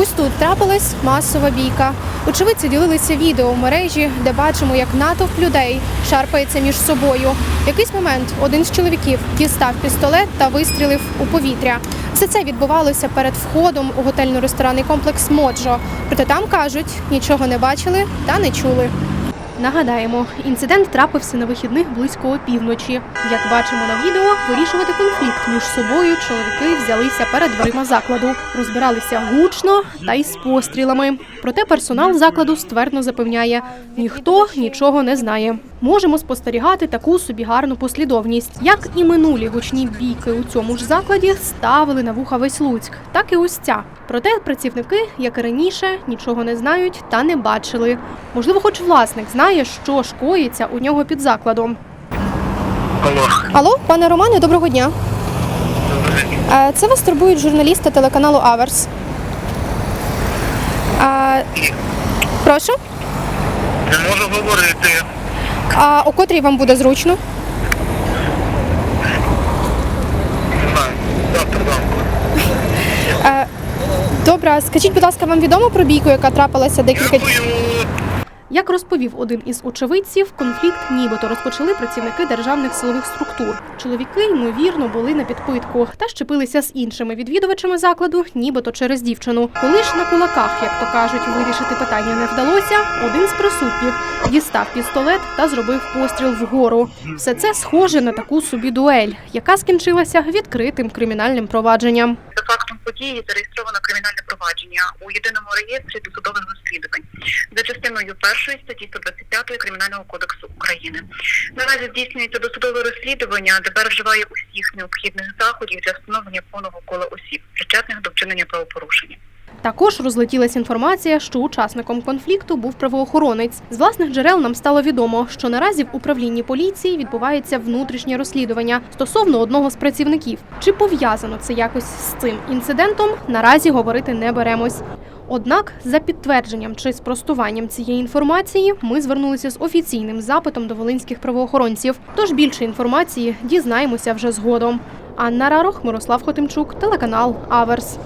Ось тут трапилась масова бійка. Очевидці ділилися відео в мережі, де бачимо, як натовп людей шарпається між собою. В якийсь момент один з чоловіків дістав пістолет та вистрілив у повітря. Все це відбувалося перед входом у готельно-ресторанний комплекс Моджо. Проте там кажуть, нічого не бачили та не чули. Нагадаємо, інцидент трапився на вихідних близько опівночі. Як бачимо на відео, вирішувати конфлікт між собою чоловіки взялися перед дверима закладу, розбиралися гучно та й з пострілами. Проте персонал закладу ствердно запевняє, ніхто нічого не знає. Можемо спостерігати таку собі гарну послідовність, як і минулі гучні бійки у цьому ж закладі ставили на вуха весь Луцьк, так і ось ця. Проте працівники, як і раніше, нічого не знають та не бачили. Можливо, хоч власник знає, що ж коїться у нього під закладом. Алло. Алло, пане Романе, доброго дня. Е, Це вас турбують журналісти телеканалу Аверс. А, прошу. Не можу говорити. А о котрій вам буде зручно? Не знаю. Завтра зранку. Е, Добре, скажіть, будь ласка, вам відомо про бійку, яка трапилася декілька днів? Як розповів один із очевидців, конфлікт нібито розпочали працівники державних силових структур. Чоловіки, ймовірно, були на підпитку та щепилися з іншими відвідувачами закладу, нібито через дівчину. Коли ж на кулаках, як то кажуть, вирішити питання не вдалося, один з присутніх дістав пістолет та зробив постріл вгору. Все це схоже на таку собі дуель, яка скінчилася відкритим кримінальним провадженням. За фактом події зареєстровано кримінальне провадження у єдиному реєстрі досудових розслідувань за частиною першої статті 125 Кримінального кодексу України. Наразі здійснюється досудове розслідування, ДБР вживає усіх необхідних заходів для встановлення повного кола осіб, причетних до вчинення правопорушення. Також розлетілась інформація, що учасником конфлікту був правоохоронець. З власних джерел нам стало відомо, що наразі в управлінні поліції відбувається внутрішнє розслідування стосовно одного з працівників. Чи пов'язано це якось з цим інцидентом? Наразі говорити не беремось. Однак, за підтвердженням чи спростуванням цієї інформації, ми звернулися з офіційним запитом до волинських правоохоронців. Тож більше інформації дізнаємося вже згодом. Анна Рарох, Мирослав Хотимчук, телеканал Аверс.